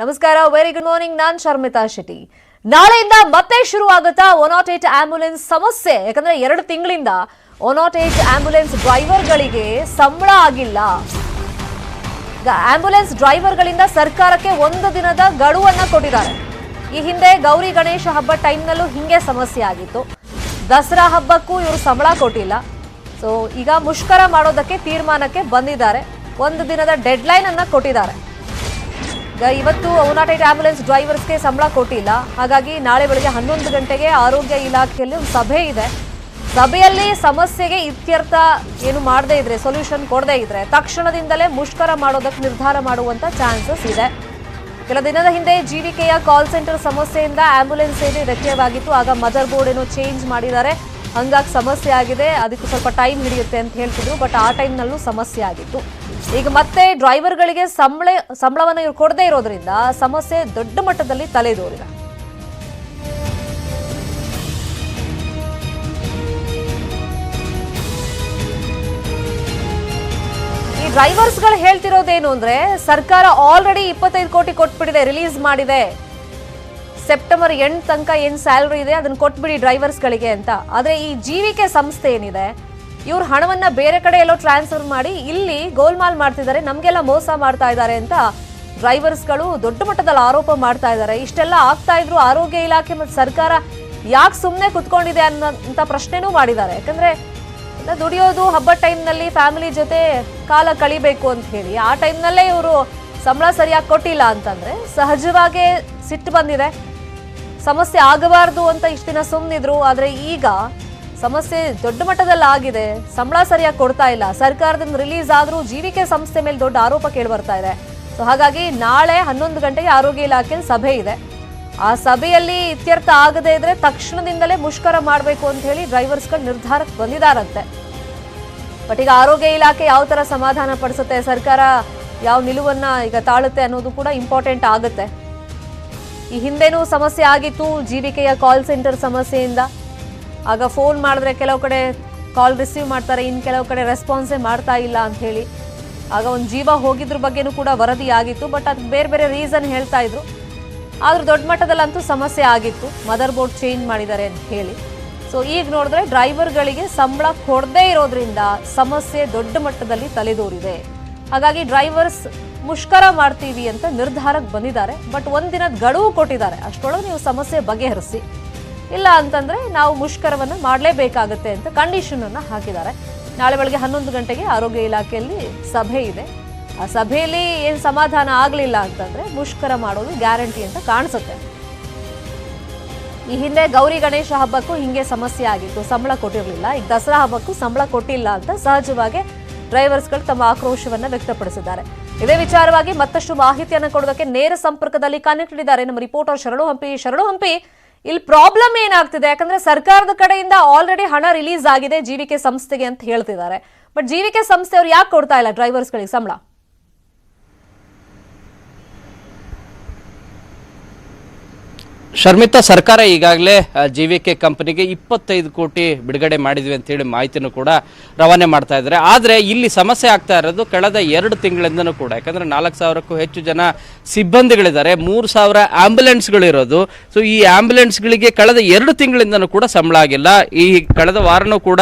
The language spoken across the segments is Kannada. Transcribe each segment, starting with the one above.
ನಮಸ್ಕಾರ ವೆರಿ ಗುಡ್ ಮಾರ್ನಿಂಗ್ ನಾನ್ ಶರ್ಮಿತಾ ಶೆಟ್ಟಿ. ನಾಳೆಯಿಂದ ಮತ್ತೆ ಶುರು ಆಗುತ್ತಾ ಒನ್ ನಾಟ್ ಏಟ್ ಆಂಬ್ಯುಲೆನ್ಸ್ ಸಮಸ್ಯೆ. ಯಾಕಂದ್ರೆ ಎರಡು ತಿಂಗಳಿಂದ ಒನ್ ನಾಟ್ ಏಟ್ ಆಂಬ್ಯುಲೆನ್ಸ್ ಡ್ರೈವರ್ಗಳಿಗೆ ಸಂಬಳ ಆಗಿಲ್ಲ. ಆಂಬ್ಯುಲೆನ್ಸ್ ಡ್ರೈವರ್ಗಳಿಂದ ಸರ್ಕಾರಕ್ಕೆ ಒಂದು ದಿನದ ಗಡುವನ್ನ ಕೊಟ್ಟಿದ್ದಾರೆ. ಈ ಹಿಂದೆ ಗೌರಿ ಗಣೇಶ ಹಬ್ಬ ಟೈಮ್ನಲ್ಲೂ ಹಿಂಗೆ ಸಮಸ್ಯೆ ಆಗಿತ್ತು. ದಸರಾ ಹಬ್ಬಕ್ಕೂ ಇವರು ಸಂಬಳ ಕೊಟ್ಟಿಲ್ಲ. ಸೊ ಈಗ ಮುಷ್ಕರ ಮಾಡೋದಕ್ಕೆ ತೀರ್ಮಾನಕ್ಕೆ ಬಂದಿದ್ದಾರೆ. ಒಂದು ದಿನದ ಡೆಡ್ಲೈನ್ ಅನ್ನ ಕೊಟ್ಟಿದ್ದಾರೆ. ಇವತ್ತು ಔನಾಟೈಟ್ ಆಂಬ್ಯುಲೆನ್ಸ್ ಡ್ರೈವರ್ಸ್ಗೆ ಸಂಬಳ ಕೊಟ್ಟಿಲ್ಲ. ಹಾಗಾಗಿ ನಾಳೆ ಬೆಳಗ್ಗೆ ಹನ್ನೊಂದು ಗಂಟೆಗೆ ಆರೋಗ್ಯ ಇಲಾಖೆಯಲ್ಲಿ ಒಂದು ಸಭೆ ಇದೆ. ಸಭೆಯಲ್ಲಿ ಸಮಸ್ಯೆಗೆ ಇತ್ಯರ್ಥ ಏನು ಮಾಡದೇ ಇದ್ರೆ ಸೊಲ್ಯೂಷನ್ ಕೊಡದೇ ಇದ್ರೆ, ತಕ್ಷಣದಿಂದಲೇ ಮುಷ್ಕರ ಮಾಡೋದಕ್ಕೆ ನಿರ್ಧಾರ ಮಾಡುವಂತ ಚಾನ್ಸಸ್ ಇದೆ. ಕೆಲ ದಿನದ ಹಿಂದೆ ಜೀವಿಕೆಯ ಕಾಲ್ ಸೆಂಟರ್ ಸಮಸ್ಯೆಯಿಂದ ಆಂಬ್ಯುಲೆನ್ಸ್ ಸೇವೆ ವ್ಯತ್ಯಯವಾಗಿತ್ತು. ಆಗ ಮದರ್ ಬೋರ್ಡ್ ಏನೋ ಚೇಂಜ್ ಮಾಡಿದ್ದಾರೆ. ಹಂಗಾಗಿ ಸಮಸ್ಯೆ ಆಗಿದೆ. ಅದಕ್ಕೆ ಸ್ವಲ್ಪ ಟೈಮ್ ಹಿಡಿಯುತ್ತೆ ಅಂತ ಹೇಳ್ತಿದ್ರು. ಬಟ್ ಆ ಟೈಮ್ನಲ್ಲೂ ಸಮಸ್ಯೆ ಆಗಿತ್ತು. ಈಗ ಮತ್ತೆ ಡ್ರೈವರ್ಗಳಿಗೆ ಸಂಬಳ, ಸಂಬಳವನ್ನು ಇವ್ರು ಕೊಡದೇ ಇರೋದ್ರಿಂದ ಸಮಸ್ಯೆ ದೊಡ್ಡ ಮಟ್ಟದಲ್ಲಿ ತಲೆದೋರಿದ. ಈ ಡ್ರೈವರ್ಸ್ಗಳು ಹೇಳ್ತಿರೋದೇನು ಅಂದ್ರೆ ಸರ್ಕಾರ ಆಲ್ರೆಡಿ ಇಪ್ಪತ್ತೈದು ಕೋಟಿ ಕೊಟ್ಬಿಟ್ಟಿದೆ ರಿಲೀಸ್ ಮಾಡಿದೆ. ಸೆಪ್ಟೆಂಬರ್ ಎಂಟ್ ತನಕ ಏನು ಸ್ಯಾಲ್ರಿ ಇದೆ, ಅದನ್ನ ಕೊಟ್ಬಿಡಿ ಡ್ರೈವರ್ಸ್ಗಳಿಗೆ ಅಂತ. ಆದರೆ ಈ ಜೀವಿಕೆ ಸಂಸ್ಥೆ ಏನಿದೆ, ಇವ್ರ ಹಣವನ್ನ ಬೇರೆ ಕಡೆ ಎಲ್ಲೋ ಟ್ರಾನ್ಸ್ಫರ್ ಮಾಡಿ ಇಲ್ಲಿ ಗೋಲ್ಮಾಲ್ ಮಾಡ್ತಿದ್ದಾರೆ, ನಮಗೆಲ್ಲ ಮೋಸ ಮಾಡ್ತಾ ಇದ್ದಾರೆ ಅಂತ ಡ್ರೈವರ್ಸ್ಗಳು ದೊಡ್ಡ ಮಟ್ಟದಲ್ಲಿ ಆರೋಪ ಮಾಡ್ತಾ ಇದ್ದಾರೆ. ಇಷ್ಟೆಲ್ಲ ಆಗ್ತಾ ಇದ್ರು ಆರೋಗ್ಯ ಇಲಾಖೆ ಮತ್ತು ಸರ್ಕಾರ ಯಾಕೆ ಸುಮ್ಮನೆ ಕುತ್ಕೊಂಡಿದೆ ಅನ್ನೋಂಥ ಪ್ರಶ್ನೆನೂ ಮಾಡಿದ್ದಾರೆ. ಯಾಕಂದ್ರೆ ದುಡಿಯೋದು ಹಬ್ಬ ಟೈಮ್ನಲ್ಲಿ ಫ್ಯಾಮಿಲಿ ಜೊತೆ ಕಾಲ ಕಳಿಬೇಕು ಅಂತ ಹೇಳಿ. ಆ ಟೈಮ್ನಲ್ಲೇ ಇವರು ಸಂಬಳ ಸರಿಯಾಗಿ ಕೊಟ್ಟಿಲ್ಲ ಅಂತಂದ್ರೆ ಸಹಜವಾಗೇ ಸಿಟ್ಟು ಬಂದಿದೆ. ಸಮಸ್ಯೆ ಆಗಬಾರ್ದು ಅಂತ ಇಷ್ಟು ದಿನ ಸುಮ್ಮನಿದ್ರು ಆದರೆ ಈಗ ಸಮಸ್ಯೆ ದೊಡ್ಡ ಮಟ್ಟದಲ್ಲಿ ಆಗಿದೆ ಸಂಬಳ ಸರಿಯಾಗಿ ಕೊಡ್ತಾ ಇಲ್ಲ. ಸರ್ಕಾರದಿಂದ ರಿಲೀಸ್ ಆದರೂ ಜೀವಿಕೆ ಸಂಸ್ಥೆ ಮೇಲೆ ದೊಡ್ಡ ಆರೋಪ ಕೇಳಿ ಬರ್ತಾ ಇದೆ. ಸೊ ಹಾಗಾಗಿ ನಾಳೆ ಹನ್ನೊಂದು ಗಂಟೆಗೆ ಆರೋಗ್ಯ ಇಲಾಖೆಯಲ್ಲಿ ಸಭೆ ಇದೆ. ಆ ಸಭೆಯಲ್ಲಿ ಇತ್ಯರ್ಥ ಆಗದೇ ಇದ್ರೆ ತಕ್ಷಣದಿಂದಲೇ ಮುಷ್ಕರ ಮಾಡಬೇಕು ಅಂತ ಹೇಳಿ ಡ್ರೈವರ್ಸ್ಗಳು ನಿರ್ಧಾರಕ್ಕೆ ಬಂದಿದಾರಂತೆ. ಬಟ್ ಈಗ ಆರೋಗ್ಯ ಇಲಾಖೆ ಯಾವ ತರ ಸಮಾಧಾನ ಪಡಿಸುತ್ತೆ, ಸರ್ಕಾರ ಯಾವ ನಿಲುವನ್ನ ಈಗ ತಾಳುತ್ತೆ ಅನ್ನೋದು ಕೂಡ ಇಂಪಾರ್ಟೆಂಟ್ ಆಗುತ್ತೆ. ಈ ಹಿಂದೆನೂ ಸಮಸ್ಯೆ ಆಗಿತ್ತು, ಜೀವಿಕೆಯ ಕಾಲ್ ಸೆಂಟರ್ ಸಮಸ್ಯೆಯಿಂದ. ಆಗ ಫೋನ್ ಮಾಡಿದ್ರೆ ಕೆಲವು ಕಡೆ ಕಾಲ್ ರಿಸೀವ್ ಮಾಡ್ತಾರೆ ಇನ್ನು ಕೆಲವು ಕಡೆ ರೆಸ್ಪಾನ್ಸೇ ಮಾಡ್ತಾ ಇಲ್ಲ ಅಂತ ಹೇಳಿ. ಆಗ ಒಂದು ಜೀವ ಹೋಗಿದ್ರ ಬಗ್ಗೆನೂ ಕೂಡ ವರದಿ ಆಗಿತ್ತು ಬಟ್ ಅದಕ್ಕೆ ಬೇರೆ ಬೇರೆ ರೀಸನ್ ಹೇಳ್ತಾ ಇದ್ರು. ಆದ್ರೂ ದೊಡ್ಡ ಮಟ್ಟದಲ್ಲಂತೂ ಸಮಸ್ಯೆ ಆಗಿತ್ತು ಮದರ್ ಬೋರ್ಡ್ ಚೇಂಜ್ ಮಾಡಿದ್ದಾರೆ ಅಂತ ಹೇಳಿ. ಸೊ ಈಗ ನೋಡಿದ್ರೆ ಡ್ರೈವರ್ಗಳಿಗೆ ಸಂಬಳ ಕೊಡದೇ ಇರೋದ್ರಿಂದ ಸಮಸ್ಯೆ ದೊಡ್ಡ ಮಟ್ಟದಲ್ಲಿ ತಲೆದೋರಿದೆ. ಹಾಗಾಗಿ ಡ್ರೈವರ್ಸ್ ಮುಷ್ಕರ ಮಾಡ್ತೀವಿ ಅಂತ ನಿರ್ಧಾರಕ್ಕೆ ಬಂದಿದ್ದಾರೆ. ಬಟ್ ಒಂದಿನದ ಗಡುವು ಕೊಟ್ಟಿದ್ದಾರೆ. ಅಷ್ಟರೊಳಗೆ ನೀವು ಸಮಸ್ಯೆ ಬಗೆಹರಿಸಿ. ಇಲ್ಲ ಅಂತಂದ್ರೆ ನಾವು ಮುಷ್ಕರವನ್ನು ಮಾಡಲೇಬೇಕಾಗತ್ತೆ ಅಂತ ಕಂಡೀಷನ್ ಅನ್ನು ಹಾಕಿದ್ದಾರೆ. ನಾಳೆ ಬೆಳಗ್ಗೆ ಹನ್ನೊಂದು ಗಂಟೆಗೆ ಆರೋಗ್ಯ ಇಲಾಖೆಯಲ್ಲಿ ಸಭೆ ಇದೆ. ಆ ಸಭೆಯಲ್ಲಿ ಏನು ಸಮಾಧಾನ ಆಗಲಿಲ್ಲ ಅಂತಂದ್ರೆ ಮುಷ್ಕರ ಮಾಡೋದು ಗ್ಯಾರಂಟಿ ಅಂತ ಕಾಣಿಸುತ್ತೆ. ಈ ಹಿಂದೆ ಗೌರಿ ಗಣೇಶ ಹಬ್ಬಕ್ಕೂ ಹಿಂಗೆ ಸಮಸ್ಯೆ ಆಗಿತ್ತು. ಸಂಬಳ ಕೊಟ್ಟಿರಲಿಲ್ಲ. ಈಗ ದಸರಾ ಹಬ್ಬಕ್ಕೂ ಸಂಬಳ ಕೊಟ್ಟಿಲ್ಲ ಅಂತ ಸಹಜವಾಗಿ ಡ್ರೈವರ್ಸ್ಗಳು ತಮ್ಮ ಆಕ್ರೋಶವನ್ನು ವ್ಯಕ್ತಪಡಿಸಿದ್ದಾರೆ. ಇದೇ ವಿಚಾರವಾಗಿ ಮತ್ತಷ್ಟು ಮಾಹಿತಿಯನ್ನು ಕೊಡೋದಕ್ಕೆ ನೇರ ಸಂಪರ್ಕದಲ್ಲಿ ಕನೆಕ್ಟ್ ಇದ್ದಾರೆ ನಮ್ಮ ರಿಪೋರ್ಟರ್ ಶರಣು ಹಂಪಿ. ಶರಣು ಹಂಪಿ, ಇಲ್ಲಿ ಪ್ರಾಬ್ಲಮ್ ಏನಾಗ್ತಿದೆ? ಯಾಕಂದ್ರೆ ಸರ್ಕಾರದ ಕಡೆಯಿಂದ ಆಲ್ರೆಡಿ ಹಣ ರಿಲೀಸ್ ಆಗಿದೆ ಜೀವಿಕೆ ಸಂಸ್ಥೆಗೆ ಅಂತ ಹೇಳ್ತಿದ್ದಾರೆ. ಬಟ್ ಜೀವಿಕೆ ಸಂಸ್ಥೆ ಅವ್ರು ಯಾಕೆ ಕೊಡ್ತಾ ಇಲ್ಲ ಡ್ರೈವರ್ಸ್ಗಳಿಗೆ ಸಂಬಳ? ಶರ್ಮಿತಾ, ಸರ್ಕಾರ ಈಗಾಗಲೇ ಜಿ ವಿ ಕೆ ಕಂಪನಿಗೆ ಇಪ್ಪತ್ತೈದು ಕೋಟಿ ಬಿಡುಗಡೆ ಮಾಡಿದ್ವಿ ಅಂತೇಳಿ ಮಾಹಿತಿನೂ ಕೂಡ ರವಾನೆ ಮಾಡ್ತಾ ಇದ್ದಾರೆ. ಆದರೆ ಇಲ್ಲಿ ಸಮಸ್ಯೆ ಆಗ್ತಾ ಇರೋದು ಕಳೆದ ಎರಡು ತಿಂಗಳಿಂದನೂ ಕೂಡ. ಯಾಕಂದರೆ ನಾಲ್ಕು ಸಾವಿರಕ್ಕೂ ಹೆಚ್ಚು ಜನ ಸಿಬ್ಬಂದಿಗಳಿದ್ದಾರೆ. ಮೂರು ಸಾವಿರ ಆ್ಯಂಬುಲೆನ್ಸ್ಗಳಿರೋದು ಸೊ ಈ ಆ್ಯಂಬುಲೆನ್ಸ್ಗಳಿಗೆ ಕಳೆದ ಎರಡು ತಿಂಗಳಿಂದನೂ ಕೂಡ ಸಂಬಳ ಆಗಿಲ್ಲ. ಈ ಕಳೆದ ವಾರನೂ ಕೂಡ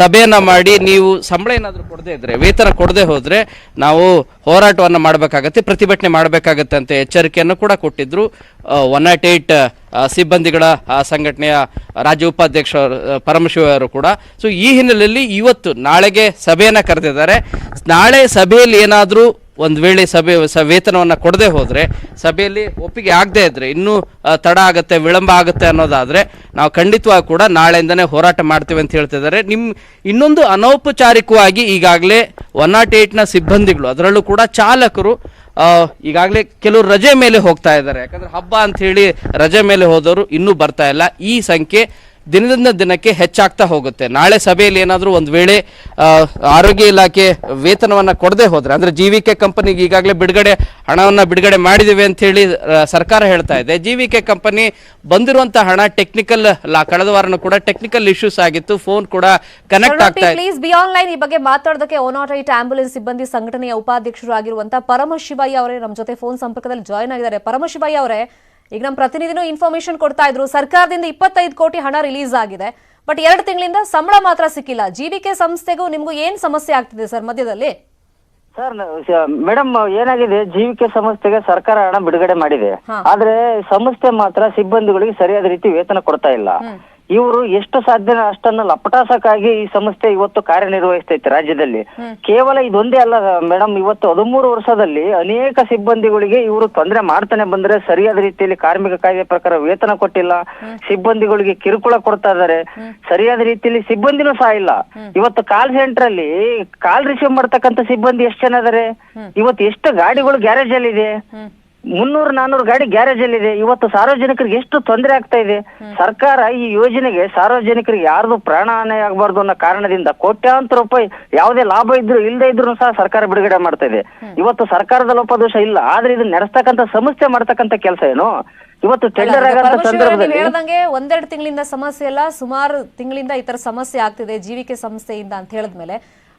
ಸಭೆಯನ್ನು ಮಾಡಿ ನೀವು ಸಂಬಳ ಏನಾದರೂ ಕೊಡದೇ ಇದ್ದರೆ ವೇತನ ಕೊಡದೆ ಹೋದರೆ ನಾವು ಹೋರಾಟವನ್ನು ಮಾಡಬೇಕಾಗತ್ತೆ, ಪ್ರತಿಭಟನೆ ಮಾಡಬೇಕಾಗತ್ತೆ ಅಂತ ಎಚ್ಚರಿಕೆಯನ್ನು ಕೂಡ ಕೊಟ್ಟಿದ್ದರು ಒನ್ ನಾಟ್ ಏಟ್ ಸಿಬ್ಬಂದಿಗಳ ಸಂಘಟನೆಯ ರಾಜ್ಯ ಉಪಾಧ್ಯಕ್ಷ ಪರಮಶಿವರು ಕೂಡ. ಸೊ ಈ ಹಿನ್ನೆಲೆಯಲ್ಲಿ ಇವತ್ತು ನಾಳೆಗೆ ಸಭೆಯನ್ನು ಕರೆದಿದ್ದಾರೆ. ನಾಳೆ ಸಭೆಯಲ್ಲಿ ಏನಾದರೂ ಒಂದು ವೇಳೆ ಸಭೆ, ಸ, ವೇತನವನ್ನು ಕೊಡದೆ ಹೋದರೆ ಸಭೆಯಲ್ಲಿ ಒಪ್ಪಿಗೆ ಆಗದೆ ಇದ್ದರೆ ಇನ್ನೂ ತಡ ಆಗುತ್ತೆ, ವಿಳಂಬ ಆಗುತ್ತೆ ಅನ್ನೋದಾದರೆ ನಾವು ಖಂಡಿತವಾಗಿ ಕೂಡ ನಾಳೆಯಿಂದನೇ ಹೋರಾಟ ಮಾಡ್ತೀವಿ ಅಂತ ಹೇಳ್ತಿದ್ದಾರೆ. ನಿಮ್ಮ ಇನ್ನೊಂದು ಅನೌಪಚಾರಿಕವಾಗಿ ಈಗಾಗಲೇ ಒನ್ ನಾಟ್ ಏಯ್ಟ್ನ ಸಿಬ್ಬಂದಿಗಳು, ಅದರಲ್ಲೂ ಕೂಡ ಚಾಲಕರು ಈಗಾಗಲೇ ಕೆಲವರು ರಜೆ ಮೇಲೆ ಹೋಗ್ತಾ ಇದ್ದಾರೆ. ಯಾಕಂದರೆ ಹಬ್ಬ ಅಂಥೇಳಿ ರಜೆ ಮೇಲೆ ಹೋದವರು ಇನ್ನೂ ಬರ್ತಾ ಇಲ್ಲ. ಈ ಸಂಖ್ಯೆ ದಿನದಿಂದ ದಿನಕ್ಕೆ ಹೆಚ್ಚಾಗ್ತಾ ಹೋಗುತ್ತೆ. ನಾಳೆ ಸಭೆಯಲ್ಲಿ ಏನಾದರೂ ಒಂದು ವೇಳೆ ಆರೋಗ್ಯ ಇಲಾಖೆ ವೇತನವನ್ನ ಕೊಡದೆ ಹೋದರೆ ಅಂದ್ರೆ ಜಿ ವಿ ಕೆ ಕಂಪನಿಗೆ ಈಗಾಗಲೇ ಬಿಡುಗಡೆ ಹಣವನ್ನ ಬಿಡುಗಡೆ ಮಾಡಿದ್ದೇವೆ ಅಂತ ಹೇಳಿ ಸರ್ಕಾರ ಹೇಳ್ತಾ ಇದೆ. ಜಿ ವಿ ಕೆ ಕಂಪನಿ ಬಂದಿರುವಂಥ ಹಣ ಟೆಕ್ನಿಕಲ್ ಕಳೆದ ವಾರನೂ ಕೂಡ ಟೆಕ್ನಿಕಲ್ ಇಶ್ಯೂಸ್ ಆಗಿತ್ತು. ಫೋನ್ ಕೂಡ ಕನೆಕ್ಟ್ ಆಗ್ತಾ ಇದೆ ಪ್ಲೀಸ್ ಬಿ ಆನ್ಲೈನ್ ಈ ಬಗ್ಗೆ ಮಾತಾಡೋದಕ್ಕೆ ಓ ನಾಟ್ ಏಟ್ ಆಂಬುಲೆನ್ಸ್ ಸಿಬ್ಬಂದಿ ಸಂಘಟನೆಯ ಉಪಾಧ್ಯಕ್ಷರು ಆಗಿರುವಂತಹ ಪರಮಶಿವಯ್ಯ ಅವರೇ ನಮ್ಮ ಜೊತೆ ಫೋನ್ ಸಂಪರ್ಕದಲ್ಲಿ ಜಾಯ್ನ್ ಆಗಿದ್ದಾರೆ. ಪರಮಶಿವಯ್ಯ ಅವರೇ ಈಗ ನಮ್ಮ ಪ್ರತಿನಿಧಿನೂ ಇನ್ಫಾರ್ಮೇಶನ್ ಕೊಡ್ತಾ ಇದ್ರು. ಸರ್ಕಾರದಿಂದ ಇಪ್ಪತ್ತೈದು ಕೋಟಿ ಹಣ ರಿಲೀಸ್ ಆಗಿದೆ. ಬಟ್ ಎರಡು ತಿಂಗಳಿಂದ ಸಂಬಳ ಮಾತ್ರ ಸಿಕ್ಕಿಲ್ಲ. ಜೀವಿಕೆ ಸಂಸ್ಥೆಗೂ ನಿಮ್ಗೂ ಏನ್ ಸಮಸ್ಯೆ ಆಗ್ತಿದೆ ಸರ್ ಮಧ್ಯದಲ್ಲಿ? ಸರ್ ಮೇಡಮ್ ಏನಾಗಿದೆ? ಜೀವಿಕೆ ಸಂಸ್ಥೆಗೆ ಸರ್ಕಾರ ಹಣ ಬಿಡುಗಡೆ ಮಾಡಿದೆ. ಆದ್ರೆ ಸಂಸ್ಥೆ ಮಾತ್ರ ಸಿಬ್ಬಂದಿಗಳಿಗೆ ಸರಿಯಾದ ರೀತಿ ವೇತನ ಕೊಡ್ತಾ ಇಲ್ಲ. ಇವರು ಎಷ್ಟು ಸಾಧ್ಯ ಅಷ್ಟನ್ನು ಲಪಟಾಸಕ್ಕಾಗಿ ಈ ಸಂಸ್ಥೆ ಇವತ್ತು ಕಾರ್ಯನಿರ್ವಹಿಸ್ತೈತೆ ರಾಜ್ಯದಲ್ಲಿ. ಕೇವಲ ಇದೊಂದೇ ಅಲ್ಲ ಮೇಡಮ್ ಇವತ್ತು ಹದಿಮೂರು ವರ್ಷದಲ್ಲಿ ಅನೇಕ ಸಿಬ್ಬಂದಿಗಳಿಗೆ ಇವರು ತೊಂದರೆ ಮಾಡ್ತಾನೆ ಬಂದ್ರೆ ಸರಿಯಾದ ರೀತಿಯಲ್ಲಿ ಕಾರ್ಮಿಕ ಕಾಯ್ದೆ ಪ್ರಕಾರ ವೇತನ ಕೊಟ್ಟಿಲ್ಲ. ಸಿಬ್ಬಂದಿಗಳಿಗೆ ಕಿರುಕುಳ ಕೊಡ್ತಾ ಇದಾರೆ ಸರಿಯಾದ ರೀತಿಯಲ್ಲಿ ಸಿಬ್ಬಂದಿನೂ ಸಹ ಇಲ್ಲ. ಇವತ್ತು ಕಾಲ್ ಸೆಂಟರ್ ಅಲ್ಲಿ ಕಾಲ್ ರಿಸೀವ್ ಮಾಡ್ತಕ್ಕಂತ ಸಿಬ್ಬಂದಿ ಎಷ್ಟು ಜನ ಇದಾರೆ? ಇವತ್ತು ಎಷ್ಟು ಗಾಡಿಗಳು ಗ್ಯಾರೇಜ್ ಅಲ್ಲಿ ಇದೆ? ಮುನ್ನೂರು ನಾನ್ನೂರು ಗಾಡಿ ಗ್ಯಾರೇಜ್ ಅಲ್ಲಿ ಇದೆ. ಇವತ್ತು ಸಾರ್ವಜನಿಕರಿಗೆ ಎಷ್ಟು ತೊಂದರೆ ಆಗ್ತಾ ಇದೆ. ಸರ್ಕಾರ ಈ ಯೋಜನೆಗೆ ಸಾರ್ವಜನಿಕರಿಗೆ ಯಾರ್ದು ಪ್ರಾಣ ಹಾನಿ ಆಗಬಾರ್ದು ಅನ್ನೋ ಕಾರಣದಿಂದ ಕೋಟ್ಯಾಂತರ ರೂಪಾಯಿ ಯಾವುದೇ ಲಾಭ ಇದ್ರು ಇಲ್ಲದೆ ಇದ್ರು ಸಹ ಸರ್ಕಾರ ಬಿಡುಗಡೆ ಮಾಡ್ತಾ ಇದೆ. ಇವತ್ತು ಸರ್ಕಾರದ ಲೋಪದೋಷ ಇಲ್ಲ. ಆದ್ರೆ ಇದನ್ನ ನಡೆಸ್ತಕ್ಕಂತ ಸಂಸ್ಥೆ ಮಾಡ್ತಕ್ಕಂತ ಕೆಲಸ ಏನು? ಇವತ್ತು ಟೆಂಡರ್ ಹೇಳ್ದಂಗೆ ಒಂದೆರಡು ತಿಂಗಳಿಂದ ಸಮಸ್ಯೆ ಅಲ್ಲ ಸುಮಾರು ತಿಂಗಳಿಂದ ಈ ತರ ಸಮಸ್ಯೆ ಆಗ್ತಿದೆ ಜೀವಿಕೆ ಸಂಸ್ಥೆಯಿಂದ ಅಂತ ಹೇಳಿದ್ಮೇಲೆ.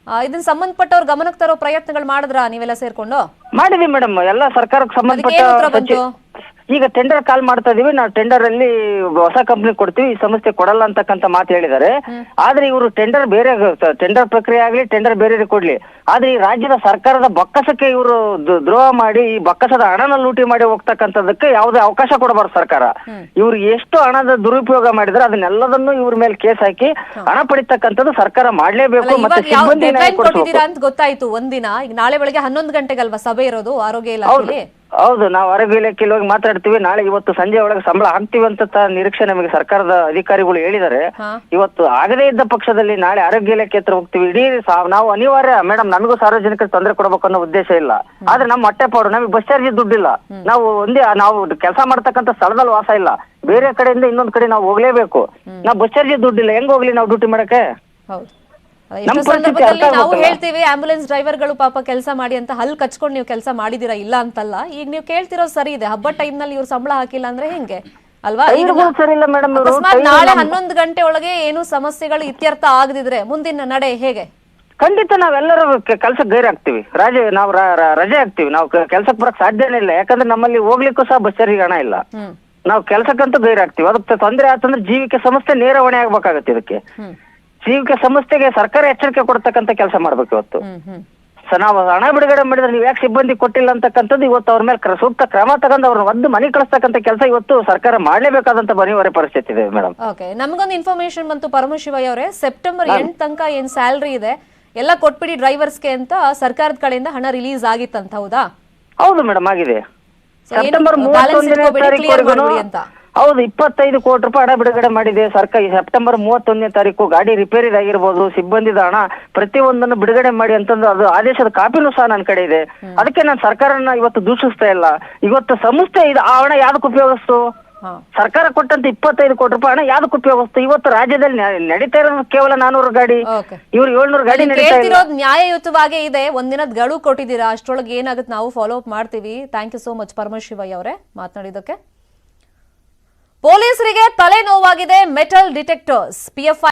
ಇದನ್ನ ಸಂಬಂಧಪಟ್ಟವ್ರ ಗಮನಕ್ಕೆ ತರೋ ಪ್ರಯತ್ನಗಳು ಮಾಡಿದ್ರಾ ನೀವೆಲ್ಲ ಸೇರ್ಕೊಂಡು ಮಾಡಿದ್ವಿ ಮೇಡಮ್ ಎಲ್ಲ ಸರ್ಕಾರಕ್ಕೆ ಸಂಬಂಧಪಟ್ಟ ಅದಕ್ಕೆ ಬಂತು? ಈಗ ಟೆಂಡರ್ ಕಾಲ್ ಮಾಡ್ತಾ ಇದೀವಿ. ನಾವು ಟೆಂಡರ್ ಅಲ್ಲಿ ಹೊಸ ಕಂಪ್ನಿ ಕೊಡ್ತೀವಿ. ಈ ಸಂಸ್ಥೆ ಕೊಡಲ್ಲ ಅಂತಕ್ಕಂತ ಮಾತು ಹೇಳಿದ್ದಾರೆ. ಆದ್ರೆ ಇವರು ಟೆಂಡರ್ ಬೇರೆ ಟೆಂಡರ್ ಪ್ರಕ್ರಿಯೆ ಆಗ್ಲಿ ಟೆಂಡರ್ ಬೇರೆ ಕೊಡ್ಲಿ. ಆದ್ರೆ ಈ ರಾಜ್ಯದ ಸರ್ಕಾರದ ಬೊಕ್ಕಸಕ್ಕೆ ಇವರು ದ್ರೋಹ ಮಾಡಿ ಈ ಬೊಕ್ಕಸದ ಹಣನ ಲೂಟಿ ಮಾಡಿ ಹೋಗ್ತಕ್ಕಂಥದಕ್ಕೆ ಯಾವುದೇ ಅವಕಾಶ ಕೊಡಬಾರ್ದು ಸರ್ಕಾರ. ಇವ್ರು ಎಷ್ಟು ಹಣದ ದುರುಪಯೋಗ ಮಾಡಿದ್ರೆ ಅದನ್ನೆಲ್ಲದನ್ನು ಇವ್ರ ಮೇಲೆ ಕೇಸ್ ಹಾಕಿ ಹಣ ಪಡಿತಕ್ಕಂಥದ್ದು ಸರ್ಕಾರ ಮಾಡ್ಲೇಬೇಕು ಮತ್ತೆ ಸಿಬ್ಬಂದಿ ಅಂತ ಗೊತ್ತಾಯ್ತು ಒಂದಿನ. ಈಗ ನಾಳೆ ಬೆಳಗ್ಗೆ ಹನ್ನೊಂದು ಗಂಟೆಗಲ್ವಾ ಸಭೆ ಇರೋದು ಆರೋಗ್ಯ ಇಲಾಖೆ ಹೌದು ನಾವು ಆರೋಗ್ಯ ಇಲಾಖೆಯಲ್ಲಿ ಹೋಗಿ ಮಾತಾಡ್ತೀವಿ. ನಾಳೆ ಇವತ್ತು ಸಂಜೆ ಒಳಗೆ ಸಂಬಳ ಹಾಕ್ತೀವಿ ಅಂತ ತ- ನಿರೀಕ್ಷೆ ನಮಗೆ ಸರ್ಕಾರದ ಅಧಿಕಾರಿಗಳು ಹೇಳಿದ್ದಾರೆ. ಹಾ. ಇವತ್ತು ಆಗದೇ ಇದ್ದ ಪಕ್ಷದಲ್ಲಿ ನಾಳೆ ಆರೋಗ್ಯ ಇಲಾಖೆ ಹತ್ರ ಹೋಗ್ತೀವಿ. ಇಡೀ ಸಾ- ನಾವು ಅನಿವಾರ್ಯ ಮೇಡಮ್ ನಮಗೂ ಸಾರ್ವಜನಿಕರಿಗೆ ತೊಂದರೆ ಕೊಡಬೇಕು ಅನ್ನೋ ಉದ್ದೇಶ ಇಲ್ಲ. ಆದ್ರೆ ನಮ್ಮ ಹೊಟ್ಟೆ ಪಾಡು ನಮಗೆ ಬಸ್ ಚಾರ್ಜ್ ದುಡ್ಡಿಲ್ಲ. ನಾವು ಒಂದೇ ನಾವು ಕೆಲಸ ಮಾಡ್ತಕ್ಕಂತ ಸ್ಥಳದಲ್ಲಿ ವಾಸ ಇಲ್ಲ. ಬೇರೆ ಕಡೆಯಿಂದ ಇನ್ನೊಂದ್ ಕಡೆ ನಾವು ಹೋಗ್ಲೇಬೇಕು. ನಾವು ಬಸ್ ಚಾರ್ಜ್ ದುಡ್ಡಿಲ್ಲ. ಹೆಂಗ್ ಹೋಗ್ಲಿ ನಾವು ಡ್ಯೂಟಿ ಮಾಡಕ್ಕೆ? ಹೌದು. ಎಷ್ಟೋ ಪರಿಸ್ಥಿತಿ ಸಂದರ್ಭದಲ್ಲಿ ನಾವು ಹೇಳ್ತೀವಿ ಆಂಬುಲೆನ್ಸ್ ಡ್ರೈವರ್ಗಳು ಪಾಪ ಕೆಲಸ ಮಾಡಿ ಅಂತ ಹಲ್ ಕಚ್ಕೊಂಡು ನೀವು ಕೆಲಸ ಮಾಡಿದಿರಾ ಇಲ್ಲ ಅಂತಲ್ಲ ಈಗ ನೀವು ಕೇಳ್ತಿರೋ ಸರಿ ಇದೆ ಹಬ್ಬ ಟೈಮ್ನಲ್ಲಿ ಇವ್ರು ಸಂಬಳ ಹಾಕಿಲ್ಲ ಅಂದ್ರೆ ಹೆಂಗೆ? ಅಲ್ವಾ? ಅಕಸ್ಮಾತ್ ನಾಳೆ ಹನ್ನೊಂದು ಗಂಟೆ ಒಳಗೆ ಏನು ಸಮಸ್ಯೆಗಳು ಇತ್ಯರ್ಥ ಆಗದಿದ್ರೆ ಮುಂದಿನ ನಡೆ ಹೇಗೆ? ಖಂಡಿತ ನಾವೆಲ್ಲರೂ ಕೆಲಸ ಗೈರ್ ಆಗ್ತೀವಿ. ರಜೆ ನಾವು ರಜೆ ಆಗ್ತೀವಿ ನಾವು ಕೆಲಸಕ್ಕೆ ಬರಕ್ ಸಾಧ್ಯನೇ ಇಲ್ಲ. ಯಾಕಂದ್ರೆ ನಮ್ಮಲ್ಲಿ ಹೋಗ್ಲಿಕ್ಕೂ ಸಹ ಬಸ್ ಸರಿ ಹಣ ಇಲ್ಲ. ನಾವು ಕೆಲಸಕ್ಕಂತೂ ಗೈರ್ ಆಗ್ತೀವಿ. ಅದಕ್ಕೆ ತೊಂದರೆ ಆತಂದ್ರೆ ಜೀವಿಕೆ ಸಮಸ್ಯೆ ನೇರ ಹೊಣೆ ಆಗ್ಬೇಕಾಗತ್ತೆ ಇದಕ್ಕೆ. ಜೀವಿಕೆ ಸಂಸ್ಥೆಗೆ ಸರ್ಕಾರ ಎಚ್ಚರಿಕೆ ಕೊಡ್ತಕ್ಕಂತ ಕೆಲಸ ಮಾಡ್ಬೇಕು ಇವತ್ತು. ಸೊ ನಾವು ಹಣ ಬಿಡುಗಡೆ ಮಾಡಿದ್ರೆ ನೀವು ಯಾಕೆ ಸಿಬ್ಬಂದಿ ಕೊಟ್ಟಿಲ್ಲ ಅಂತಕ್ಕಂಥದ್ದು ಇವತ್ತು ಅವ್ರ ಮೇಲೆ ಸೂಕ್ತ ಕ್ರಮ ತಗೊಂಡು ಅವ್ರನ್ನ ಒಂದು ಮನೆ ಕಳಿಸ್ತಕ್ಕಂಥ ಕೆಲಸ ಇವತ್ತು ಸರ್ಕಾರ ಮಾಡಲೇಬೇಕಾದಂತ ಅನಿವಾರ್ಯ ಪರಿಸ್ಥಿತಿ ಇದೆ ಮೇಡಮ್. ಓಕೆ ನಮಗೊಂದು ಇನ್ಫಾರ್ಮೇಶನ್ ಬಂತು ಪರಮಶಿವಯ್ಯ ಅವರೇ. ಸೆಪ್ಟೆಂಬರ್ ಎಂಟ್ ತನಕ ಏನ್ ಸ್ಯಾಲ್ರಿ ಇದೆ? ಎಲ್ಲ ಕೊಟ್ಬಿಡಿ ಡ್ರೈವರ್ಸ್ಗೆ ಅಂತ ಸರ್ಕಾರದ ಕಡೆಯಿಂದ ಹಣ ರಿಲೀಸ್ ಆಗಿತ್ತಂತ ಹೌದಾ? ಹೌದು ಮೇಡಮ್ ಆಗಿದೆ. ಸೆಪ್ಟೆಂಬರ್ ಮೂವತ್ತೊಂದನೇ ತಾರೀಕು ಅಂತ. ಹೌದು ಇಪ್ಪತ್ತೈದು ಕೋಟಿ ರೂಪಾಯಿ ಹಣ ಬಿಡುಗಡೆ ಮಾಡಿದೆ. ಸರ್ಕಾರ ಈ ಸೆಪ್ಟೆಂಬರ್ ಮೂವತ್ತೊಂದನೇ ತಾರೀಕು ಗಾಡಿ ರಿಪೇರಿದಾಗಿರ್ಬೋದು ಸಿಬ್ಬಂದಿದ ಹಣ ಪ್ರತಿಯೊಂದನ್ನು ಬಿಡುಗಡೆ ಮಾಡಿ ಅಂತಂದು ಅದು ಆದೇಶದ ಕಾಪಿನೂ ಸಹ ನನ್ನ ಕಡೆ ಇದೆ. ಅದಕ್ಕೆ ನಾನು ಸರ್ಕಾರನ ಇವತ್ತು ದೂಷಿಸ್ತಾ ಇಲ್ಲ. ಇವತ್ತು ಸಂಸ್ಥೆ ಇದು ಆ ಹಣ ಯಾವ್ದಕ್ಕೆ ಉಪಯೋಗಿಸ್ತು? ಸರ್ಕಾರ ಕೊಟ್ಟಂತ ಇಪ್ಪತ್ತೈದು ಕೋಟಿ ರೂಪಾಯಿ ಹಣ ಯಾವ್ದಕ್ಕೆ ಉಪಯೋಗಿಸ್ತು? ಇವತ್ತು ರಾಜ್ಯದಲ್ಲಿ ನಡೀತಾ ಇರೋದು ಕೇವಲ ನಾನೂರು ಗಾಡಿ. ಇವ್ರು ಏಳ್ನೂರು ಗಾಡಿ ನೀವು ನಡೀತಾ ಇಲ್ಲ ಕೇಳ್ತಿರೋದು ನ್ಯಾಯಯುತವಾಗೇ ಇದೆ. ಒಂದಿನದ ಗಳು ಕೊಟ್ಟಿದ್ದೀರಾ. ಅಷ್ಟರೊಳಗೆ ಏನಾಗುತ್ತೆ ನಾವು ಫಾಲೋ ಅಪ್ ಮಾಡ್ತೀವಿ. Thank you so much Paramashivaiah ಅವರೇ ಮಾತನಾಡಿದ್ದಕ್ಕೆ. ಪೊಲೀಸರಿಗೆ ತಲೆನೋವಾಗಿದೆ ಮೆಟಲ್ ಡಿಟೆಕ್ಟರ್ಸ್. ಪಿಎಫ್ಐ